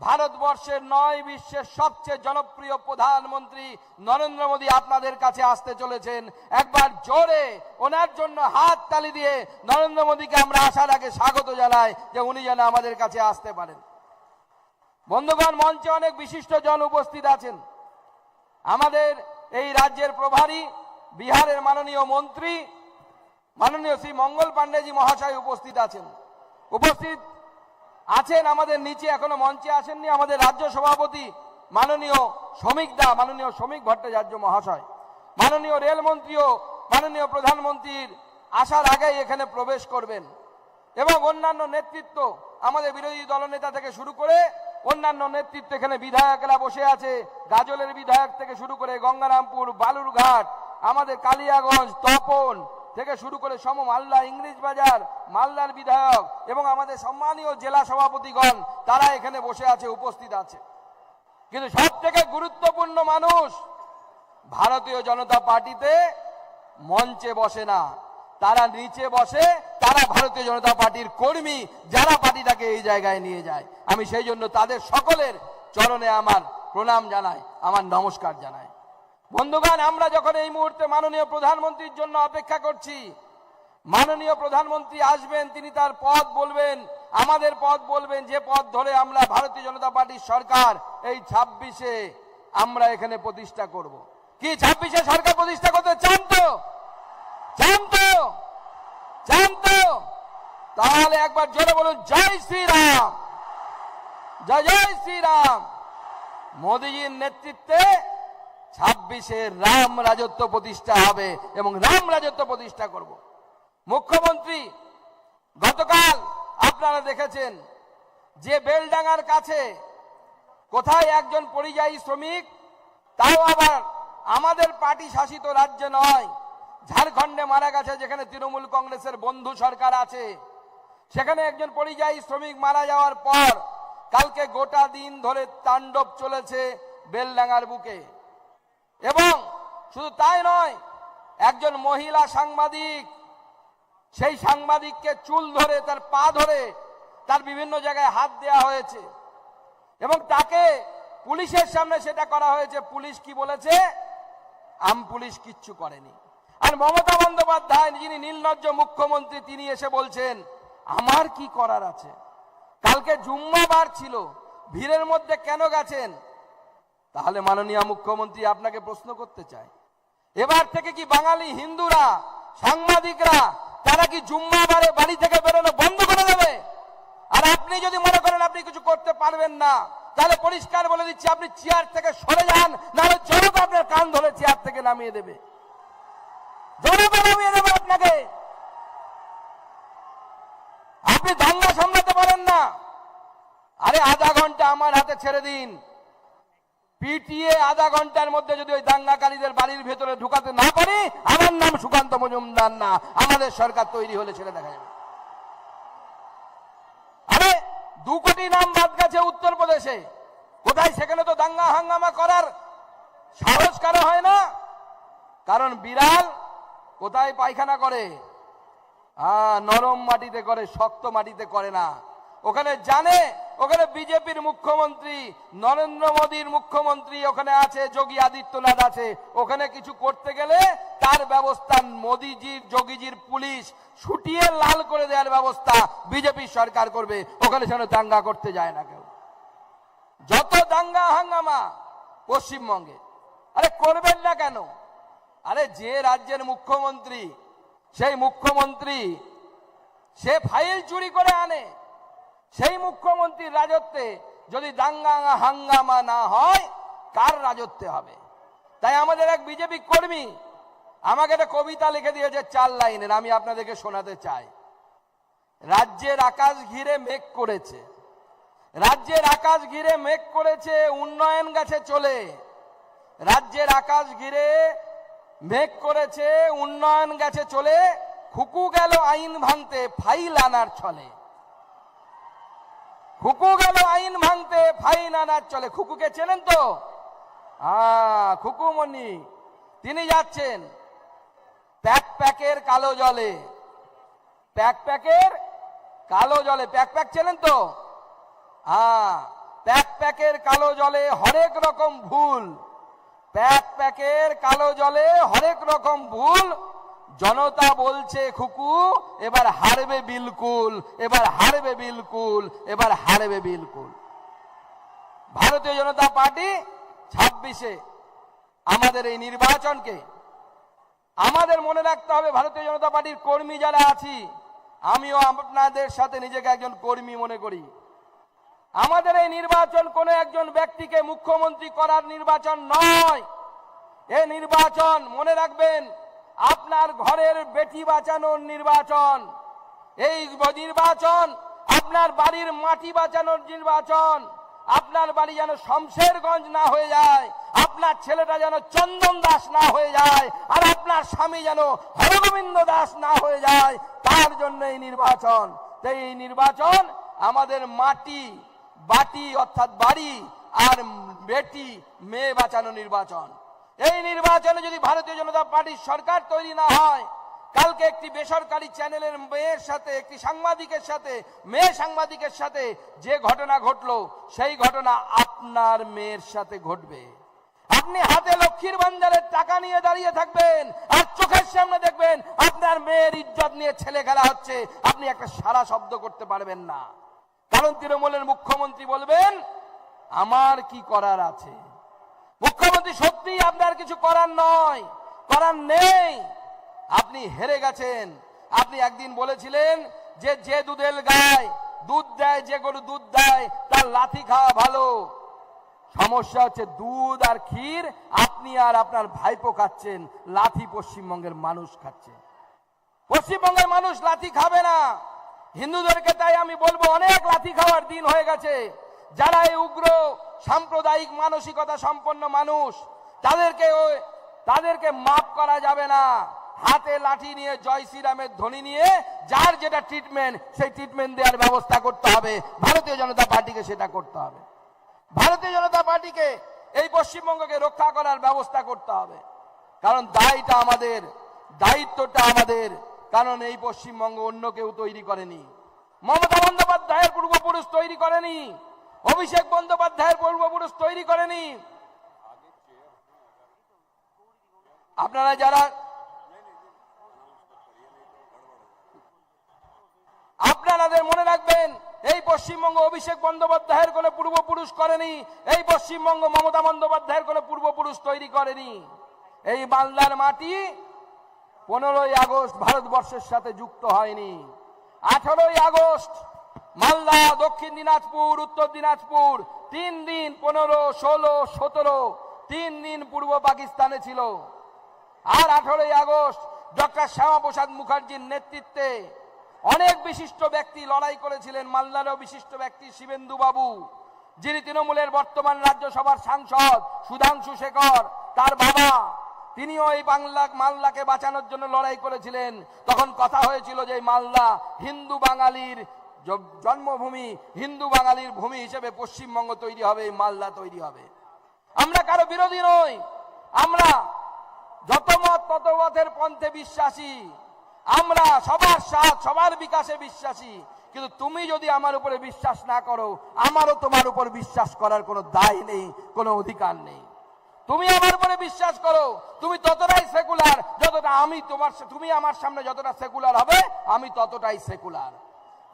ভারতবর্ষের নয় বিশ্বের সবচেয়ে জনপ্রিয় প্রধানমন্ত্রী নরেন্দ্র মোদী আপনাদের কাছে আসতে চলেছেন। একবার জোরে ওনার জন্য হাত তালি দিয়ে নরেন্দ্র মোদীকে আমরা আসার আগে স্বাগত জানাই যে উনি যেন আমাদের কাছে আসতে পারেন। বন্ধুগণ, মঞ্চে অনেক বিশিষ্ট জন উপস্থিত আছেন। আমাদের এই রাজ্যের প্রভারী, বিহারের মাননীয় মন্ত্রী, মাননীয় শ্রী মঙ্গল পাণ্ডেজি মহাশয় উপস্থিত আছেন। উপস্থিত আছেন আমাদের নিচে, এখনও মঞ্চে আসেননি আমাদের রাজ্য সভাপতি মাননীয় শ্রমিক দা, মাননীয় শ্রমিক ভট্টাচার্য মহাশয়। মাননীয় রেলমন্ত্রীও, মাননীয় প্রধানমন্ত্রীর আসার আগেই এখানে প্রবেশ করবেন। এবং অন্যান্য নেতৃত্ব, আমাদের বিরোধী দলনেতা থেকে শুরু করে অন্যান্য নেতৃত্ব এখানে বিধায়করা বসে আছে, গাজলের বিধায়ক থেকে শুরু করে গঙ্গারামপুর, বালুরঘাট, আমাদের কালিয়াগঞ্জ, তপন থেকে শুরু করে সম মালদা, ইংরেজ বাজার, মালদার বিধায়ক এবং আমাদের সম্মানীয় জেলা সভাপতিগণ, তারা এখানে বসে আছে, উপস্থিত আছে। কিন্তু সব থেকে গুরুত্বপূর্ণ মানুষ ভারতীয় জনতা পার্টিতে মঞ্চে বসে না। তারা নিচে বসে, তারা ভারতীয় জনতা পার্টির কর্মী যারা পার্টিটাকে এই জায়গায় নিয়ে যায়। আমি সেই জন্য তাদের সকলের চরণে আমার প্রণাম জানাই, আমার নমস্কার জানাই। বন্ধুগণ, আমরা যখন এই মুহূর্তে মাননীয় প্রধানমন্ত্রীর জন্য অপেক্ষা করছি, মাননীয় প্রধানমন্ত্রী আসবেন, তিনি তার পথ বলবেন, আমাদের পথ বলবেন, যে পথ ধরে আমরা ভারতীয় জনতা পার্টির সরকার, এই ছাব্বিশে আমরা এখানে প্রতিষ্ঠা করব। কি ছাব্বিশে সরকার প্রতিষ্ঠা করতে চান তো? চান তো? চান তো? তাহলে একবার জোরে বলুন, জয় শ্রীরাম! জয় জয় শ্রীরাম! মোদীজির নেতৃত্বে ছাব্বিশে রাম রাজত্ব প্রতিষ্ঠা হবে এবং রাম রাজত্ব প্রতিষ্ঠা করব। মুখ্যমন্ত্রী, গতকাল আপনারা দেখেছেন যে বেলডাঙ্গার কাছে কোথায় একজন পরিযায়ী শ্রমিক, তাও আবার আমাদের পার্টি শাসিত রাজ্যে নয়, ঝাড়খণ্ডে মারা গেছে, যেখানে তৃণমূল কংগ্রেসের বন্ধু সরকার আছে। সেখানে একজন পরিযায়ী শ্রমিক মারা যাওয়ার পর কালকে গোটা দিন ধরে তাণ্ডব চলেছে বেলডাঙ্গার বুকে। এবং শুধু তাই নয়, একজন মহিলা সাংবাদিক, সেই সাংবাদিককে চুল ধরে, তার পা ধরে, তার বিভিন্ন জায়গায় হাত দেওয়া হয়েছে। এবং তাকে পুলিশের সামনে সেটা করা হয়েছে, পুলিশ কি বলেছে? আম পুলিশ কিচ্ছু করেনি। আর মমতা বন্দ্যোপাধ্যায়, যিনি নীলনজ্জ মুখ্যমন্ত্রী, তিনি এসে বলছেন, আমার কি করার আছে? কালকে জুম্মাবার ছিল, ভিড়ের মধ্যে কেন গেছেন? তাহলে মাননীয় মুখ্যমন্ত্রী আপনাকে প্রশ্ন করতে চায়, এবার থেকে কি বাঙালি হিন্দুরা, সাংবাদিকরা, তারা কি জুম্মাবারে বাড়ি থেকে বেরোনো বন্ধ করে দেবে? আর আপনি যদি মনে করেন আপনি কিছু করতে পারবেন না, তাহলে পরিষ্কার বলে দিচ্ছি, আপনি চেয়ার থেকে সরে যান, নাহলে জনতা আপনার কান ধরে চেয়ার থেকে নামিয়ে দেবে। জনতা নামিয়ে দেবে আপনাকে। আপনি দাঙ্গা সামলাতে পারেন না। আরে আধা ঘণ্টা আমার হাতে ছেড়ে দিন। পিটিয়ে আধা ঘণ্টার মধ্যে যদি ওই দাঙ্গাকারীদের বাড়ির ভেতরে ঢুকাতে না পারি, আমার নাম সুকান্ত মজুমদার না। আমাদের সরকার তৈরি হলে ছেড়ে দেখা যাবে। আরে, দু কোটি নাম বাদ গেছে উত্তরপ্রদেশে। কোথায়? সেখানে তো দাঙ্গা হাঙ্গামা করার সাহস কারও হয় না। কারণ বিড়াল কোথায় পায়খানা করে? নরম মাটিতে করে, শক্ত মাটিতে করে না। ওখানে জানে ওখানে বিজেপির মুখ্যমন্ত্রী, নরেন্দ্র মোদীর মুখ্যমন্ত্রী ওখানে আছে, যোগী আদিত্যনাথ আছে। ওখানে কিছু করতে গেলে তার ব্যবস্থা মোদীজির, যোগীজির পুলিশ ছুটিয়ে লাল করে দেওয়ার ব্যবস্থা বিজেপি সরকার করবে। ওখানে যেন দাঙ্গা করতে যায় না কেউ। যত দাঙ্গা হাঙ্গামা পশ্চিমবঙ্গে, আরে করবেন না কেন? আরে যে রাজ্যের মুখ্যমন্ত্রী, সেই মুখ্যমন্ত্রী সে ফাইল চুরি করে আনে। সেই মুখ্যমন্ত্রীর রাজত্বে যদি দাঙ্গা হাঙ্গামা না হয়, কার রাজত্বে হবে? তাই আমাদের এক বিজেপি কর্মী আমাকে একটা কবিতা লিখে দিয়েছে চার লাইনের, আমি আপনাদেরকে শোনাতে চাই। রাজ্যের আকাশ ঘিরে মেঘ করেছে। রাজ্যের আকাশ ঘিরে মেঘ করেছে, উন্নয়ন গাছে চলে। রাজ্যের আকাশ ঘিরে মেঘ করেছে, উন্নয়ন গাছে চলে। খুকু গেল আইন ভাঙতে, ফাইল আনার ছলে। খুকু গেল আইন ভাঙতে ফাইন আনার চলে। খুকুকে চেনেন তো? হ্যাঁ খুকুমণি তিনি যাচ্ছেন প্যাক প্যাকের কালো জলে। প্যাক প্যাকের কালো জলে। প্যাক প্যাক চেনেন তো? হ্যাঁ প্যাক প্যাকের কালো জলে হরেক রকম ভুল। প্যাক প্যাকের কালো জলে হরেক রকম ভুল জনতা বলছে, খুকু, এবার হারবে বিলকুল, এবার হারবে বিলকুল, এবার হারবে বিলকুল। ভারতীয় জনতা পার্টি ছাব্বিশে আমাদের এই নির্বাচনকে আমাদের মনে রাখতে হবে, ভারতীয় জনতা পার্টির কর্মী যারা আছি, আমিও আপনাদের সাথে নিজেকে একজন কর্মী মনে করি। আমাদের এই নির্বাচন কোনো একজন ব্যক্তিকে মুখ্যমন্ত্রী করার নির্বাচন নয়। এ নির্বাচন মনে রাখবেন আপনার ঘরের বেটি বাঁচানোর নির্বাচন। এই নির্বাচন, আপনার বাড়ির মাটি বাঁচানোর নির্বাচন। আপনার বাড়ি যেন শমশেরগঞ্জ না হয়ে যায়, আপনার ছেলেটা যেন চন্দন দাস না হয়ে যায়, আর আপনার স্বামী যেন হরগোবিন্দ দাস না হয়ে যায়, তার জন্য এই নির্বাচন। তাই এই নির্বাচন আমাদের মাটি, বাটি অর্থাৎ বাড়ি আর বেটি, মেয়ে বাঁচানো নির্বাচন। এই নির্বাচনে যদি ভারতীয় জনতা পার্টির সরকার তৈরি না হয়, কালকে একটি বেসরকারি চ্যানেলের মেয়ের সাথে, একটি সাংবাদিকের সাথে, মেয়ে সাংবাদিকের সাথে যে ঘটনা ঘটলো, সেই ঘটনা আপনার মেয়ের সাথে ঘটবে। আপনি হাতে লক্ষ্মীর ভান্ডারের টাকা নিয়ে দাঁড়িয়ে থাকবেন, আর চোখের সামনে দেখবেন আপনার মেয়ের ইজ্জত নিয়ে ছেলে খেলা হচ্ছে, আপনি একটা সারা শব্দ করতে পারবেন না। কারণ তৃণমূলের মুখ্যমন্ত্রী বলবেন, আমার কি করার আছে? মুখ্যমন্ত্রী সত্যি আপনার কিছু করার নয়। করার নেই। আপনি হেরে গেছেন। আপনি একদিন বলেছিলেন যে যে দুধের গায় দুধ দেয়, যে গরু দুধ দেয়, তার লাথি খাওয়া ভালো। সমস্যা হচ্ছে দুধ আর ক্ষীর, আপনি আর আপনার ভাইপো খাচ্ছেন, লাথি পশ্চিমবঙ্গের মানুষ খাচ্ছে। পশ্চিমবঙ্গের মানুষ লাথি খাবে না। হিন্দুদেরকে তাই আমি বলব, অনেক লাথি খাওয়ার দিন হয়ে গেছে। যারা এই উগ্র সাম্প্রদায়িক মানসিকতা সম্পন্ন মানুষ, তাদেরকে তাদেরকে মাফ করা যাবে না। হাতে লাঠি নিয়ে জয় শ্রীরামের ধ্বনি নিয়ে যার যেটা ট্রিটমেন্ট সেই ট্রিটমেন্ট দেওয়ার ব্যবস্থা করতে হবে। ভারতীয় জনতা পার্টিকে সেটা করতে হবে। ভারতীয় জনতা পার্টিকে এই পশ্চিমবঙ্গকে রক্ষা করার ব্যবস্থা করতে হবে। কারণ দায়টা আমাদের, দায়িত্বটা আমাদের। কারণ এই পশ্চিমবঙ্গ অন্য কেউ তৈরি করেনি। মমতা বন্দ্যোপাধ্যায়ের পূর্বপুরুষ তৈরি করেনি। অভিষেক বন্দ্যোপাধ্যায়ের পূর্বপুরুষ তৈরি করেনি। আপনারা যারা আপনাদের মনে রাখবেন, এই পশ্চিমবঙ্গ অভিষেক বন্দ্যোপাধ্যায়ের কোনো পূর্বপুরুষ করেনি, এই পশ্চিমবঙ্গ মমতা বন্দ্যোপাধ্যায়ের কোনো পূর্বপুরুষ তৈরি করেনি। এই বাংলার মাটি পনেরোই আগস্ট ভারতবর্ষের সাথে যুক্ত হয়নি। আঠারোই আগস্ট মালদা, দক্ষিণ দিনাজপুর, উত্তর দিনাজপুর, তিন দিন পনেরো, ষোলো, সতেরো, তিন দিন পূর্ব পাকিস্তানে ছিল। আর আঠারোই আগস্ট ডক্টর শ্যামাপ্রসাদ মুখার্জির নেতৃত্বে অনেক বিশিষ্ট ব্যক্তি লড়াই করেছিলেন। মালদারও বিশিষ্ট ব্যক্তি শিবেন্দু বাবু যিনি তৃণমূলের বর্তমান রাজ্যসভার সাংসদ, সুধাংশু শেখর, তার বাবা। তিনিও এই বাংলা, মালদাকে বাঁচানোর জন্য লড়াই করেছিলেন। তখন কথা হয়েছিল যে মালদা হিন্দু বাঙালির জন্মভূমি, হিন্দু বাঙালির ভূমি হিসেবে পশ্চিমবঙ্গ তৈরি হবে, মালদা তৈরি হবে। আমরা কারও বিরোধী নই। আমরা যত মত, তত মতের পন্থে বিশ্বাসী। আমরা সবার সাথ, সবার বিকাশে বিশ্বাসী। কিন্তু তুমি যদি আমার উপরে বিশ্বাস না করো, আমারও তোমার উপর বিশ্বাস করার কোনো দায় নেই, কোনো অধিকার নেই। তুমি আমার উপরে বিশ্বাস করো, তুমি ততটাই সেকুলার, যতটা আমি তোমার তুমি আমার সামনে যতটা সেকুলার হবে, আমি ততটাই সেকুলার।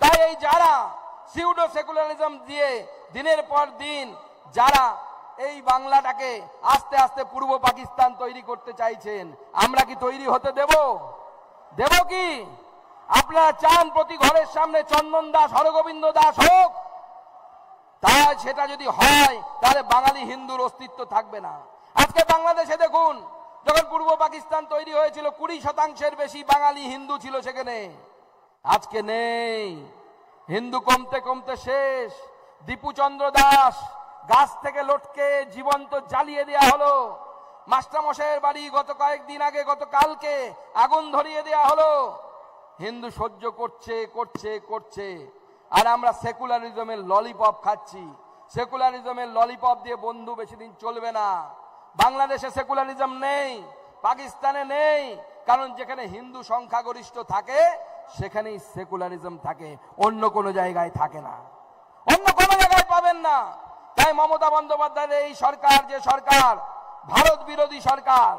তাই এই যারা সিউডো সেকুলারিজম দিয়ে দিনের পর দিন যারা এই বাংলাটাকে আস্তে আস্তে পূর্ব পাকিস্তান তৈরি করতে চাইছেন, আমরা কি তৈরি হতে দেব? দেব কি? আপনারা চান প্রতি ঘরের সামনে চন্দন দাস, হরগোবিন্দ দাস হোক। তা সেটা যদি হয়, তাহলে বাঙালি হিন্দুর অস্তিত্ব থাকবে না। আজকে বাংলাদেশে দেখুন, যখন পূর্ব পাকিস্তান তৈরি হয়েছিল, কুড়ি শতাংশের বেশি বাঙালি হিন্দু ছিল সেখানে। আজকে নেই। হিন্দু কমতে কমতে শেষ। দীপুচন্দ্র দাস, গাছ থেকে লটকে জীবন্ত জ্বালিয়ে দেয়া হলো। মাস্টারমশাইয়ের বাড়ি গত কয়েকদিন আগে গত কালকে আগুন ধরিয়ে দেয়া হলো। হিন্দু সহ্য করছে করছে করছে। আর আমরা সেকুলারিজমের ললিপপ খাচ্ছি। সেকুলারিজমের ললিপপ দিয়ে বন্ধু বেশি দিন চলবে না। বাংলাদেশে সেকুলারিজম নেই, পাকিস্তানে নেই। কারণ যেখানে হিন্দু সংখ্যাগরিষ্ঠ থাকে সেখানেই সেকুলারিজম থাকে, অন্য কোনো জায়গায় থাকে না। অন্য কোনো জায়গায় পাবেন না। তাই মমতা বন্দ্যোপাধ্যায়ের এই সরকার, যে সরকার, ভারত বিরোধী সরকার,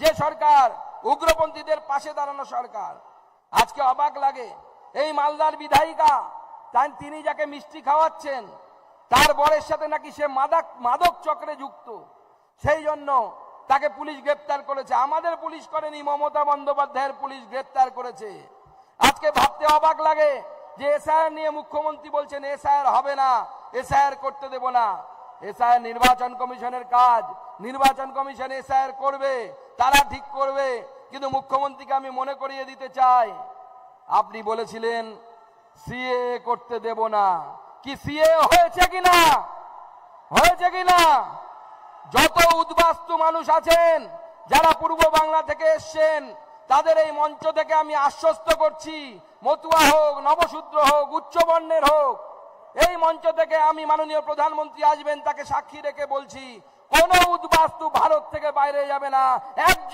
যে সরকার, উগ্রপন্থীদের পাশে দাঁড়ানো সরকার। আজকে অবাক লাগে, এই মালদার বিধায়িকা, তাই তিনি যাকে মিষ্টি খাওয়াচ্ছেন, তার বরের সাথে নাকি সে মাদক মাদক চক্রে যুক্ত। সেই জন্য তাকে পুলিশ গ্রেপ্তার করেছে। আমাদের পুলিশ করেনি, মমতা বন্দ্যোপাধ্যায়ের পুলিশ গ্রেপ্তার করেছে। আজকে ভাবতে অবাক লাগে যে এসআইআর নিয়ে মুখ্যমন্ত্রী বলছেন এসআইআর হবে না, এসআইআর করতে দেব না। এসআইআর নির্বাচন কমিশনের কাজ, নির্বাচন কমিশন এসআইআর করবে, তারা ঠিক করবে, কিন্তু মুখ্যমন্ত্রীকে আমি মনে করিয়ে দিতে চাই। আপনি বলেছিলেন, সিএ করতে দেব না। কি সিএ হয়েছে কিনা? হয়েছে কিনা? যত উদ্বাস্তু মানুষ আছেন, যারা পূর্ব বাংলা থেকে এসছেন তাদের এই মঞ্চ থেকে আমি আশ্বস্ত করছি, মতুয়া হোক নবসূত্র হোক, উচ্চ বর্ণের হোক, এই মঞ্চ থেকে আমি মাননীয় প্রধানমন্ত্রী আসবেন, তাকে সাক্ষী রেখে বলছি, কোন উদ্বাস্তু ভারত থেকে বাইরে যাবে না। একজন